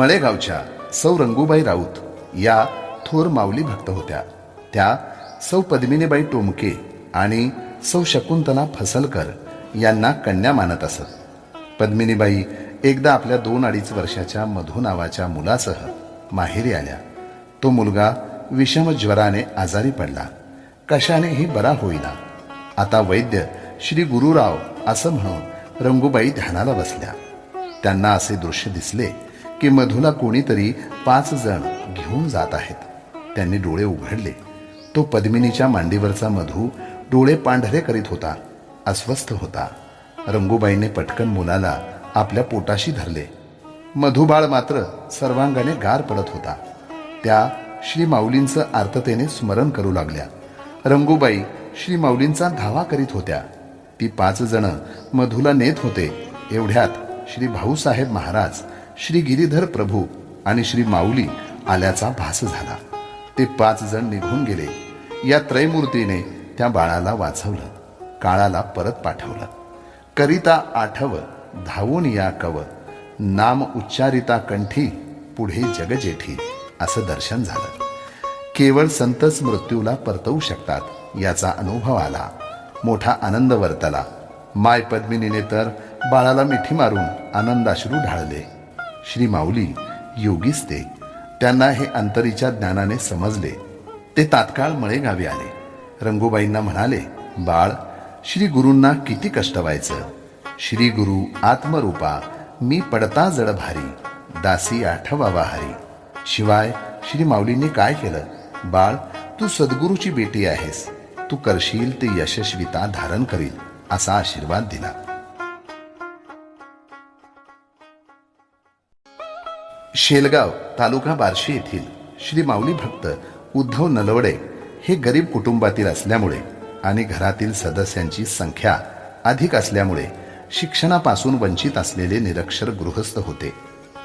मळेगावच्या सौ रंगूबाई राऊत या थोर माऊली भक्त होत्या. त्या सौ पद्मिनीबाई टोमके आणि सौ शकुंतला फसलकर यांना कन्या मानत असत. पद्मिनीबाई एकदा आपल्या दोन अडीच वर्षाच्या मधु नावाच्या मुलासह माहेरी आल्या. तो मुलगा विषम ज्वराने आजारी पडला. कशानेही बरा होईना. आता वैद्य श्री गुरुराव असं म्हणून रंगूबाई ध्यानाला बसल्या. त्यांना असे दृश्य दिसले की मधुला कोणीतरी पाच जण घेऊन जात आहेत. त्यांनी डोळे उघडले. तो पद्मिनीच्या मांडीवरचा मधू डोळे पांढरे करीत होता अस्वस्थ होता. रंगूबाईने पटकन मुलाला आपल्या पोटाशी धरले. मधुबाळ मात्र सर्वांगाने गार पडत होता. त्या श्री माऊलींचं आर्ततेने स्मरण करू लागल्या. रंगूबाई श्री माऊलींचा धावा करीत होत्या. ती पाच जण मधूला नेत होते एवढ्यात श्री भाऊसाहेब महाराज श्री गिरीधर प्रभू आणि श्री माऊली आल्याचा भास झाला. ते पाच जण निघून गेले. या त्रयमूर्तीने त्या बाळाला वाचवलं. काळाला परत पाठवलं. करिता आठव धावून या कव नाम उच्चारिता कंठी पुढे जगजेठी असं दर्शन झालं. केवळ संतच मृत्यूला परतवू शकतात याचा अनुभव आला. मोठा आनंद वर्तला. माय पद्मिनीने तर बाळाला मिठी मारून आनंदाश्रू ढाळले. श्री माऊली योगीच ते. त्यांना हे अंतरीच्या ज्ञानाने समजले. ते तात्काळ मळेगावी आले. रंगूबाईंना म्हणाले बाळ श्री गुरूंना किती कष्ट व्हायचं? श्री गुरु आत्मरूपा मी पडता जड भारी दासी आठवावा हरी. शिवाय श्री माऊलींनी काय केलं? बाळ तू सद्गुरूची बेटी आहेस. तू करशील ते यशस्विता धारण करील असा आशीर्वाद दिला. शेलगाव तालुका बार्शी येथील श्री माऊली भक्त उद्धव नलवडे हे गरीब कुटुंबातील असल्यामुळे आणि घरातील सदस्यांची संख्या अधिक असल्यामुळे शिक्षणापासून वंचित असलेले निरक्षर गृहस्थ होते.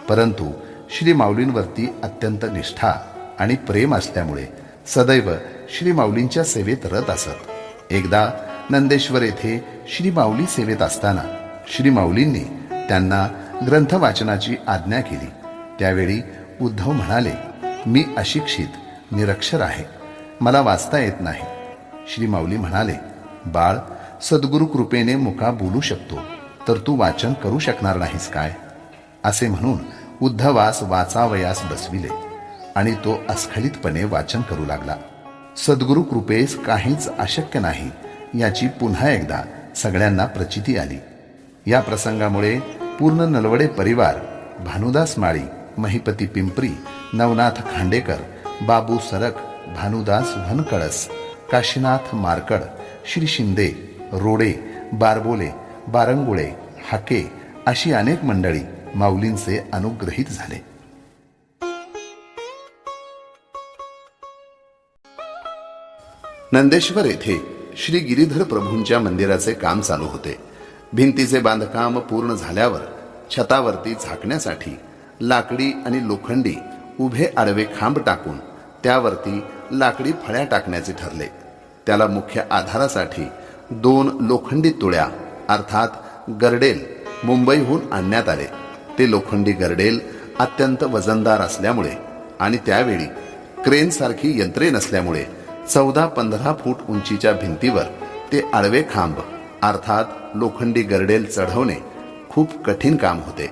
परंतु श्री माऊलींवरती अत्यंत निष्ठा आणि प्रेम असल्यामुळे सदैव श्री माऊलींच्या सेवेत रत असत. एकदा नंदेश्वर येथे श्री माऊली सेवेत असताना श्री माऊलींनी त्यांना ग्रंथ वाचनाची आज्ञा केली. त्यावेळी उद्धव म्हणाले मी अशिक्षित निरक्षर आहे. मला वाचता येत नाही. श्री माऊली म्हणाले बाळ सद्गुरु कृपेने मुका बोलू शकतो तर तू वाचन करू शकणार नाहीस काय? असे म्हणून उद्धवास वाचावयास बसविले आणि तो अस्खलितपणे वाचन करू लागला. सद्गुरु कृपेस काहीच अशक्य नाही याची पुन्हा एकदा सगळ्यांना प्रचिती आली. या प्रसंगामुळे पूर्ण नलवडे परिवार भानुदास माळी महिपती पिंपरी नवनाथ खांडेकर बाबू सरक भानुदास वनकळस काशीनाथ मारकड श्री शिंदे रोडे बारबोले बारंगुळे हाके अशी अनेक मंडळी माऊलींचे अनुग्रहित झाले. नंदेश्वर येथे श्री गिरीधर प्रभूंच्या मंदिराचे काम चालू होते. भिंतीचे बांधकाम पूर्ण झाल्यावर छतावरती झाकण्यासाठी लाकडी आणि लोखंडी उभे आडवे खांब टाकून त्यावरती लाकडी फळ्या टाकण्याचे ठरले. त्याला मुख्य आधारासाठी दोन लोखंडी तुळ्या अर्थात गरडेल मुंबईहून आणण्यात आले. ते लोखंडी गर्डेल अत्यंत वजनदार असल्यामुळे आणि त्यावेळी क्रेनसारखी यंत्रे नसल्यामुळे चौदा पंधरा फूट उंचीच्या भिंतीवर ते आडवे खांब अर्थात लोखंडी गरडेल चढवणे खूप कठीण काम होते.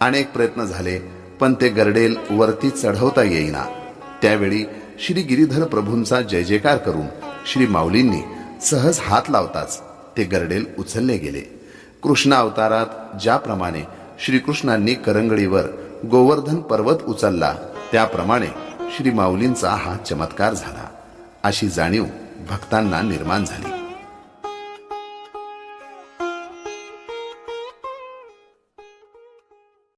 अनेक प्रयत्न झाले पण ते गरडेल वरती चढवता येईना. त्यावेळी श्री गिरीधर प्रभूंचा जय जयकार करून श्री माऊलींनी सहज हात लावताच ते गरडेल उचलले गेले. कृष्ण अवतारात ज्याप्रमाणे श्रीकृष्णांनी करंगळीवर गोवर्धन पर्वत उचलला त्याप्रमाणे श्री माऊलींचा हा चमत्कार झाला. अशी जाणीव भक्तांना निर्माण झाली.